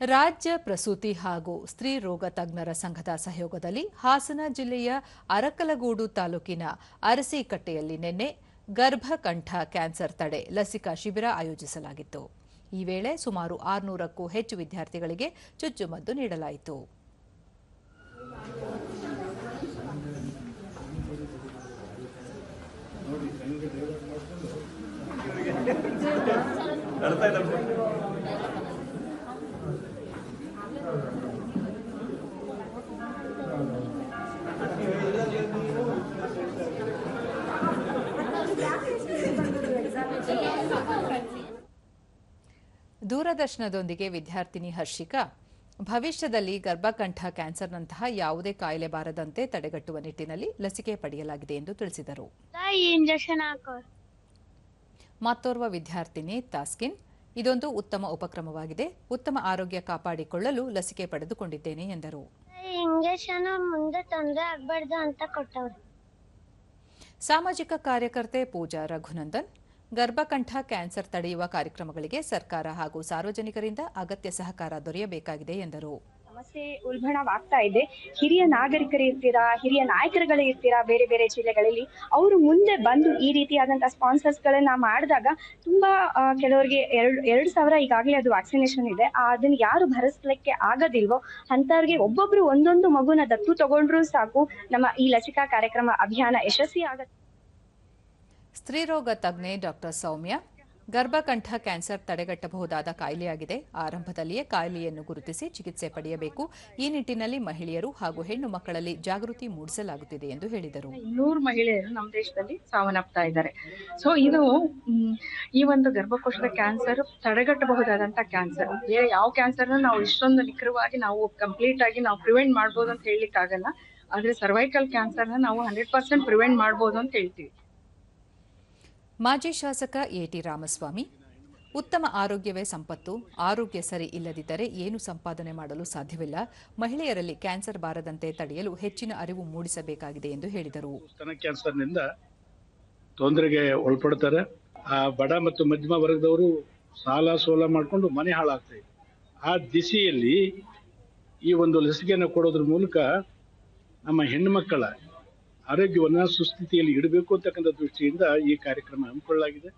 ರಾಜ್ಯ ಪ್ರಸೂತಿ ಹಾಗೂ ಸ್ತ್ರೀ ರೋಗ ತಜ್ಞರ ಸಂಘದ ಸಹಯೋಗದಲ್ಲಿ ಹಾಸನ ಜಿಲ್ಲೆಯ ಅರಕಲಗೂಡು ತಾಲೂಕಿನ ಅರಸೀಕಟ್ಟೆಯಲ್ಲಿ ನಿನ್ನೆ ಗರ್ಭಕಂಠ ಕ್ಯಾನ್ಸರ್ ತಡೆ ಲಸಿಕಾ ಶಿಬಿರ ಆಯೋಜಿಸಲಾಗಿತ್ತು. ಈ ವೇಳೆ ಸುಮಾರು ಆರುನೂರಕ್ಕೂ ಹೆಚ್ಚು ವಿದ್ಯಾರ್ಥಿಗಳಿಗೆ ಚುಚ್ಚುಮದ್ದು ನೀಡಲಾಯಿತು. ದೂರದರ್ಶನದೊಂದಿಗೆ ವಿದ್ಯಾರ್ಥಿನಿ ಹರ್ಷಿಕಾ ಭವಿಷ್ಯದಲ್ಲಿ ಗರ್ಭಕಂಠ ಕ್ಯಾನ್ಸರ್ನಂತಹ ಯಾವುದೇ ಕಾಯಿಲೆ ಬಾರದಂತೆ ತಡೆಗಟ್ಟುವ ನಿಟ್ಟಿನಲ್ಲಿ ಲಸಿಕೆ ಪಡೆಯಲಾಗಿದೆ ಎಂದು ತಿಳಿಸಿದರು. ಮತ್ತೋರ್ವ ವಿದ್ಯಾರ್ಥಿನಿ ತಾಸ್ಕಿನ್ ಇದೊಂದು ಉತ್ತಮ ಉಪಕ್ರಮವಾಗಿದೆ. ಉತ್ತಮ ಆರೋಗ್ಯ ಕಾಪಾಡಿಕೊಳ್ಳಲು ಲಸಿಕೆ ಪಡೆದುಕೊಂಡಿದ್ದೇನೆ ಎಂದರು. ಈ ಇಂಜೆಕ್ಷನ್ ಮುಂದೆ ತೊಂದರೆ ಆಗ್ಬಾರ್ದು ಅಂತ ಕೊಟ್ಟವ್ರು. ಸಾಮಾಜಿಕ ಕಾರ್ಯಕರ್ತೆ ಪೂಜಾ ರಘುನಂದನ್ ಗರ್ಭಕಂಠ ಕ್ಯಾನ್ಸರ್ ತಡೆಯುವ ಕಾರ್ಯಕ್ರಮಗಳಿಗೆ ಸರ್ಕಾರ ಹಾಗೂ ಸಾರ್ವಜನಿಕರಿಂದ ಅಗತ್ಯ ಸಹಕಾರ ದೊರೆಯಬೇಕಾಗಿದೆ ಎಂದರು. ಸಮಸ್ಯೆ ಉಲ್ಬಣವಾಗ್ತಾ ಇದೆ. ಹಿರಿಯ ನಾಗರಿಕರು ಇರ್ತೀರಾ, ಹಿರಿಯ ನಾಯಕರುಗಳೇ ಇರ್ತೀರಾ ಬೇರೆ ಬೇರೆ ಜಿಲ್ಲೆಗಳಲ್ಲಿ, ಅವರು ಮುಂದೆ ಬಂದು ಈ ರೀತಿಯಾದಂತಹ ಸ್ಪಾನ್ಸರ್ಸ್ ಗಳನ್ನ ಮಾಡಿದಾಗ ತುಂಬಾ ಕೆಲವರಿಗೆ ಎರಡು ಎರಡು ಸಾವಿರ ಈಗಾಗಲೇ ಅದು ವ್ಯಾಕ್ಸಿನೇಷನ್ ಇದೆ. ಅದನ್ನ ಯಾರು ಭರಿಸ್ಲಿಕ್ಕೆ ಆಗೋದಿಲ್ವೋ ಅಂತವ್ರಿಗೆ ಒಬ್ಬೊಬ್ರು ಒಂದೊಂದು ಮಗುನ ದತ್ತು ತಗೊಂಡ್ರು ಸಾಕು. ನಮ್ಮ ಈ ಲಸಿಕಾ ಕಾರ್ಯಕ್ರಮ ಅಭಿಯಾನ ಯಶಸ್ವಿ ಆಗತ್ತೆ. ಸ್ತ್ರೀರೋಗ ತಜ್ಞೆ ಡಾಕ್ಟರ್ ಸೌಮ್ಯ, ಗರ್ಭಕಂಠ ಕ್ಯಾನ್ಸರ್ ತಡೆಗಟ್ಟಬಹುದಾದ ಕಾಯಿಲೆಯಾಗಿದೆ. ಆರಂಭದಲ್ಲಿಯೇ ಕಾಯಿಲೆಯನ್ನು ಗುರುತಿಸಿ ಚಿಕಿತ್ಸೆ ಪಡೆಯಬೇಕು. ಈ ನಿಟ್ಟಿನಲ್ಲಿ ಮಹಿಳೆಯರು ಹಾಗೂ ಹೆಣ್ಣು ಮಕ್ಕಳಲ್ಲಿ ಜಾಗೃತಿ ಮೂಡಿಸಲಾಗುತ್ತಿದೆ ಎಂದು ಹೇಳಿದರು. ನೂರು ಮಹಿಳೆಯರು ನಮ್ಮ ದೇಶದಲ್ಲಿ ಸಾವನ್ನಪ್ತಾ ಇದ್ದಾರೆ. ಸೊ ಇದು ಈ ಒಂದು ಗರ್ಭಕೋಶದ ಕ್ಯಾನ್ಸರ್ ತಡೆಗಟ್ಟಬಹುದಾದಂತಹ ಕ್ಯಾನ್ಸರ್. ಯಾವ ಕ್ಯಾನ್ಸರ್ನ ನಾವು ಇಷ್ಟೊಂದು ನಿಖರವಾಗಿ ನಾವು ಕಂಪ್ಲೀಟ್ ಆಗಿ ನಾವು ಪ್ರಿವೆಂಟ್ ಮಾಡಬಹುದು ಅಂತ ಹೇಳಲಿಕ್ಕೆ ಆಗಲ್ಲ ಆದ್ರೆ ಸರ್ವೈಕಲ್ ಕ್ಯಾನ್ಸರ್ನ ನಾವು ಹಂಡ್ರೆಡ್ ಪರ್ಸೆಂಟ್ ಪ್ರಿವೆಂಟ್ ಮಾಡಬಹುದು ಅಂತ ಹೇಳ್ತೀವಿ. ಮಾಜಿ ಶಾಸಕ ಎಟಿ ರಾಮಸ್ವಾಮಿ, ಉತ್ತಮ ಆರೋಗ್ಯವೇ ಸಂಪತ್ತು, ಆರೋಗ್ಯ ಸರಿ ಇಲ್ಲದಿದ್ದರೆ ಏನು ಸಂಪಾದನೆ ಮಾಡಲು ಸಾಧ್ಯವಿಲ್ಲ, ಮಹಿಳೆಯರಲ್ಲಿ ಕ್ಯಾನ್ಸರ್ ಬಾರದಂತೆ ತಡೆಯಲು ಹೆಚ್ಚಿನ ಅರಿವು ಮೂಡಿಸಬೇಕಾಗಿದೆ ಎಂದು ಹೇಳಿದರು. ಕ್ಯಾನ್ಸರ್ನಿಂದ ತೊಂದರೆಗೆ ಒಳಪಡ್ತಾರೆ. ಆ ಬಡ ಮತ್ತು ಮಧ್ಯಮ ವರ್ಗದವರು ಸಾಲ ಸೋಲ ಮಾಡಿಕೊಂಡು ಮನೆ ಹಾಳಾಗ್ತಾ ಇದೆ ಆ ದಿಸೆಯಲ್ಲಿ ಈ ಒಂದು ಲಸಿಕೆಯನ್ನು ಕೊಡೋದ್ರ ಮೂಲಕ ನಮ್ಮ ಹೆಣ್ಣು ಮಕ್ಕಳ ಆರೋಗ್ಯವನ್ನ ಸುಸ್ಥಿತಿಯಲ್ಲಿ ಇಡಬೇಕು ಅಂತಕ್ಕಂಥ ದೃಷ್ಟಿಯಿಂದ ಈ ಕಾರ್ಯಕ್ರಮ ಹಮ್ಮಿಕೊಳ್ಳಲಾಗಿದೆ.